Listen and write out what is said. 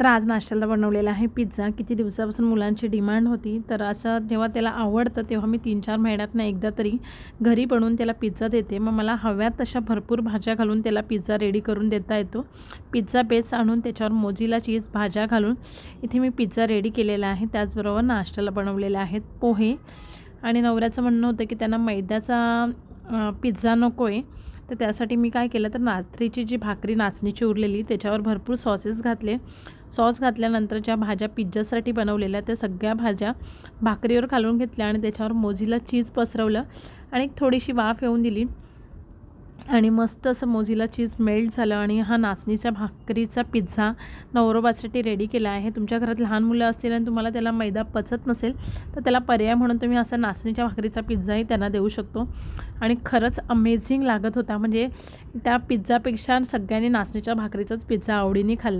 तर आज नाश्त्याला बनवलेला आहे पिझ्झा. किती दिवसापासून मुलांची डिमांड होती. तर असं जेव्हा त्याला आवडतं तेव्हा मी तीन चार महिन्यातनं एकदा तरी घरी बनवून त्याला पिझ्झा देते. मग मला हव्यात तशा भरपूर भाज्या घालून त्याला पिझ्झा रेडी करून देता येतो. पिझ्झा बेस आणून त्याच्यावर मोजीला चीज भाज्या घालून इथे मी पिझ्झा रेडी केलेला आहे. त्याचबरोबर नाश्त्याला बनवलेले आहेत पोहे. आणि नवऱ्याचं म्हणणं होतं की त्यांना मैद्याचा पिझ्झा नको आहे तर त्यासाठी मी काय केलं तर नाचणीची जी भाकरी नाचणीची उरलेली त्याच्यावर भरपूर सॉसेस घातले. सॉस घातल्यानंतर ज्या भाज्या पिझ्झासाठी बनवलेल्या त्या सगळ्या भाज्या भाकरीवर घालून घेतल्या आणि त्याच्यावर मोजीला चीज पसरवलं. आणि एक थोडीशी वाफ येऊन दिली. आणि मस्त असं मोजीला चीज मेल्ट झालं आणि हा नाचणीच्या भाकरीचा पिझ्झा नवरोबासाठी रेडी केला आहे. तुमच्या घरात लहान मुलं असतील आणि तुम्हाला त्याला मैदा पचत नसेल तर त्याला पर्याय म्हणून तुम्ही असा नाचणीच्या भाकरीचा पिझ्झाही त्यांना देऊ शकतो. आणि खरंच अमेझिंग लागत होता. म्हणजे त्या पिझ्झापेक्षा सगळ्यांनी नाचणीच्या भाकरीचाच पिझ्झा आवडीने खाल्ला.